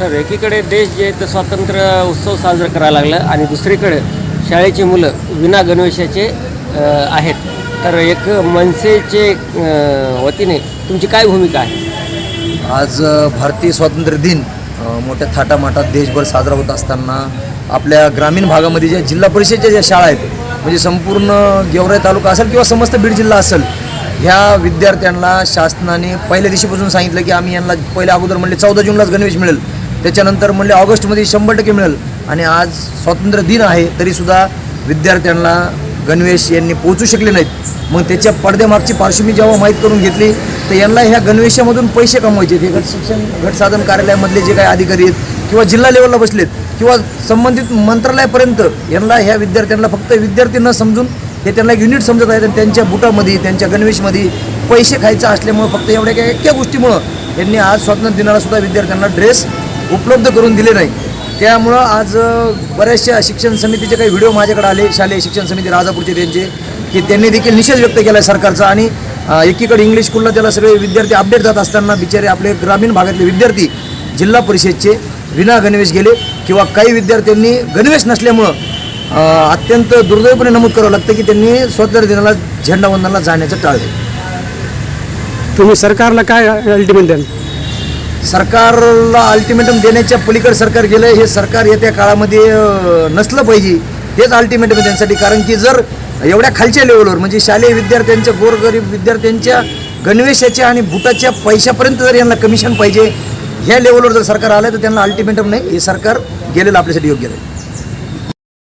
Sir एकीकडे देश जे आहे स्वातंत्र्य उत्सव साजरा करायला लागला आणि दुसरीकडे शाळेची मुलं विना गणवेशाचे आहेत. तर एक मनसेचे वतीने तुमची काय भूमिका आहे? आज भारतीय स्वातंत्र्य दिन मोठ्या थाटामाटात देशभर साजरा होत असताना आपल्या ग्रामीण भागामध्ये ज्या जिल्हा परिषदच्या ज्या शाळा आहेत म्हणजे संपूर्ण गेवराई तालुका असेल किंवा समस्त बीड जिल्हा असेल ह्या विद्यार्थ्यांना शासनाने पहिल्या दिवशीपासून सांगितलं की आम्ही यांना पहिल्या अगोदर म्हणले चौदा जूनलाच गणवेश मिळेल. त्याच्यानंतर म्हणले ऑगस्टमध्ये शंभर टक्के मिळेल. आणि आज स्वातंत्र्य दिन आहे तरीसुद्धा विद्यार्थ्यांना गणवेश यांनी पोहोचू शकले नाहीत. मग त्याच्या पडद्यामागची पार्श्वभूमी जेव्हा माहीत करून घेतली तर यांना ह्या गणवेशामधून पैसे कमवायचे हे गट शिक्षण गट साधन कार्यालयामधले जे काही अधिकारी आहेत किंवा जिल्हा लेवलला बसलेत किंवा संबंधित मंत्रालयापर्यंत यांना ह्या विद्यार्थ्यांना फक्त विद्यार्थी न समजून हे त्यांना एक युनिट समजत आहेत आणि त्यांच्या बुटामध्ये त्यांच्या गणवेशमध्ये पैसे खायचं असल्यामुळं फक्त एवढ्या काही एक्या गोष्टीमुळं यांनी आज स्वातंत्र्य दिनाला सुद्धा विद्यार्थ्यांना ड्रेस उपलब्ध करून दिले नाही. त्यामुळं आज बऱ्याचशा शिक्षण समितीचे काही व्हिडिओ माझ्याकडे आले शालेय शिक्षण समिती राजापूरचे त्यांचे की त्यांनी देखील निषेध व्यक्त केला आहे सरकारचा आणि एकीकडे इंग्लिश स्कूलला त्याला सगळे विद्यार्थी अपडेट जात असताना बिचारे आपले ग्रामीण भागातले विद्यार्थी जिल्हा परिषदचे विना गणवेश गेले किंवा काही विद्यार्थ्यांनी गणवेश नसल्यामुळं अत्यंत दुर्दैवपणे नमूद करावं लागतं की त्यांनी स्वातंत्र्य दिनाला झेंडावंदनाला जाण्याचं टाळले तुम्ही सरकारला काय अल्टिमेट द्याल? सरकारला अल्टिमेटम देण्याच्या पलीकडे सरकार गेलं हे सरकार येत्या काळामध्ये नसलं पाहिजे. हेच अल्टिमेटम आहे त्यांसाठी कारण की जर एवढ्या खालच्या लेवलवर म्हणजे शालेय विद्यार्थ्यांच्या गोरगरीब विद्यार्थ्यांच्या गणवेशाच्या आणि बुटाच्या पैशापर्यंत जर यांना कमिशन पाहिजे ह्या लेवलवर जर सरकार आलं तर त्यांना अल्टिमेटम नाही. हे सरकार गेलेलं आपल्यासाठी योग्य राहील